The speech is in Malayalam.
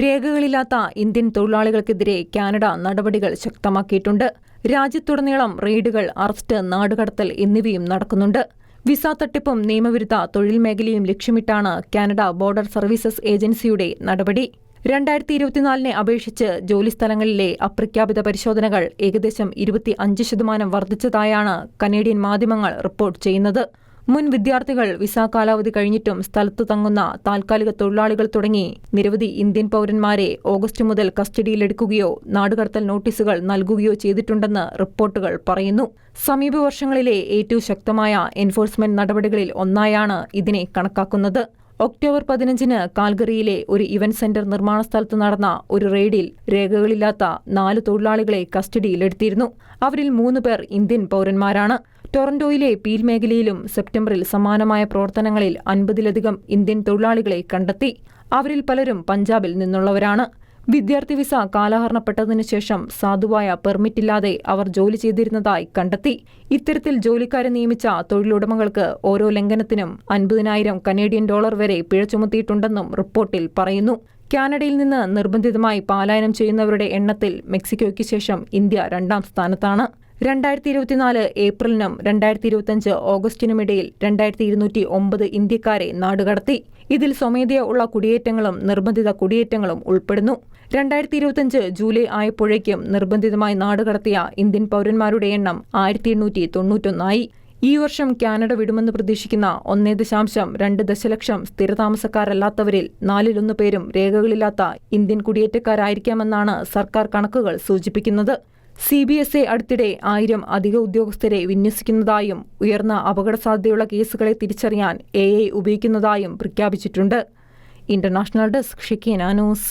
രേഖകളില്ലാത്ത ഇന്ത്യൻ തൊഴിലാളികൾക്കെതിരെ കാനഡ നടപടികൾ ശക്തമാക്കിയിട്ടുണ്ട്. രാജ്യത്തുടനീളം റെയ്ഡുകൾ അറസ്റ്റ് നാടുകടത്തൽ എന്നിവയും നടക്കുന്നുണ്ട്. വിസ തട്ടിപ്പും നിയമവിരുദ്ധ തൊഴിൽ മേഖലയും ലക്ഷ്യമിട്ടാണ് കാനഡ ബോർഡർ സർവീസസ് ഏജൻസിയുടെ നടപടി. രണ്ടായിരത്തി ഇരുപത്തിനാലിനെ അപേക്ഷിച്ച് ജോലിസ്ഥലങ്ങളിലെ അപ്രഖ്യാപിത പരിശോധനകൾ ഏകദേശം ഇരുപത്തി അഞ്ച് ശതമാനം വർദ്ധിച്ചതായാണ് കനേഡിയൻ മാധ്യമങ്ങൾ റിപ്പോർട്ട് ചെയ്യുന്നത്. മുൻ വിദ്യാർത്ഥികൾ വിസ കാലാവധി കഴിഞ്ഞിട്ടും സ്ഥലത്തു തങ്ങുന്ന താൽക്കാലിക തൊഴിലാളികൾ തുടങ്ങി. നിരവധി ഇന്ത്യൻ പൗരന്മാരെ ഓഗസ്റ്റ് മുതൽ കസ്റ്റഡിയിലെടുക്കുകയോ നാടുകടത്തൽ നോട്ടീസുകൾ നൽകുകയോ ചെയ്തിട്ടുണ്ടെന്ന് റിപ്പോർട്ടുകൾ പറയുന്നു. സമീപ വർഷങ്ങളിലെ ഏറ്റവും ശക്തമായ എൻഫോഴ്സ്മെന്റ് നടപടികളിൽ ഒന്നായാണ് ഇതിനെ കണക്കാക്കുന്നത്. ഒക്ടോബർ പതിനഞ്ചിന് കാൽഗറിയിലെ ഒരു ഇവന്റ് സെന്റർ നിർമ്മാണ സ്ഥലത്ത് നടന്ന ഒരു റെയ്ഡിൽ രേഖകളില്ലാത്ത നാല് തൊഴിലാളികളെ കസ്റ്റഡിയിലെടുത്തിരുന്നു. അവരിൽ മൂന്ന് പേർ ഇന്ത്യൻ പൗരന്മാരാണ്. ടൊറന്റോയിലെ പീൽ മേഖലയിലും സെപ്റ്റംബറിൽ സമാനമായ പ്രവർത്തനങ്ങളിൽ അൻപതിലധികം ഇന്ത്യൻ തൊഴിലാളികളെ കണ്ടെത്തി. അവരിൽ പലരും പഞ്ചാബിൽ നിന്നുള്ളവരാണ്. വിദ്യാർത്ഥി വിസ കാലഹരണപ്പെട്ടതിനു ശേഷം സാധുവായ പെർമിറ്റില്ലാതെ അവർ ജോലി ചെയ്തിരുന്നതായി കണ്ടെത്തി. ഇത്തരത്തിൽ ജോലിക്കാരെ നിയമിച്ച തൊഴിലുടമകൾക്ക് ഓരോ ലംഘനത്തിനും അൻപതിനായിരം കനേഡിയൻ ഡോളർ വരെ പിഴ ചുമത്തിയിട്ടുണ്ടെന്നും റിപ്പോർട്ടിൽ പറയുന്നു. കാനഡയിൽ നിന്ന് നിർബന്ധിതമായി പലായനം ചെയ്യുന്നവരുടെ എണ്ണത്തിൽ മെക്സിക്കോയ്ക്ക് ശേഷം ഇന്ത്യ രണ്ടാം സ്ഥാനത്താണ്. രണ്ടായിരത്തി ഇരുപത്തിനാല് ഏപ്രിലിനും രണ്ടായിരത്തി ഇരുപത്തിയഞ്ച് ഓഗസ്റ്റിനുമിടയിൽ രണ്ടായിരത്തി ഇരുന്നൂറ്റി ഒമ്പത് ഇന്ത്യക്കാരെ നാടുകടത്തി. ഇതിൽ സ്വമേധയാ ഉള്ള കുടിയേറ്റങ്ങളും നിർബന്ധിത കുടിയേറ്റങ്ങളും ഉൾപ്പെടുന്നു. രണ്ടായിരത്തി ഇരുപത്തിയഞ്ച് ജൂലൈ ആയപ്പോഴേക്കും നിർബന്ധിതമായി നാടുകടത്തിയ ഇന്ത്യൻ പൗരന്മാരുടെ എണ്ണം ആയിരത്തി എണ്ണൂറ്റി തൊണ്ണൂറ്റൊന്നായി ഈ വർഷം കാനഡ വിടുമെന്ന് പ്രതീക്ഷിക്കുന്ന ഒന്നേ ദശാംശം രണ്ട് ദശലക്ഷം സ്ഥിരതാമസക്കാരല്ലാത്തവരിൽ നാലിലൊന്ന് പേരും രേഖകളില്ലാത്ത ഇന്ത്യൻ കുടിയേറ്റക്കാരായിരിക്കാമെന്നാണ് സർക്കാർ കണക്കുകൾ സൂചിപ്പിക്കുന്നത്. സി ബി എസ് എ അടുത്തിടെ ആയിരം അധിക ഉദ്യോഗസ്ഥരെ വിന്യസിക്കുന്നതായും ഉയർന്ന അപകട സാധ്യതയുള്ള കേസുകളെ തിരിച്ചറിയാൻ എ ഐ ഉപയോഗിക്കുന്നതായും പ്രഖ്യാപിച്ചിട്ടുണ്ട്. ഇന്റർനാഷണൽ ഡെസ്ക് ഷിക്കീന ന്യൂസ്.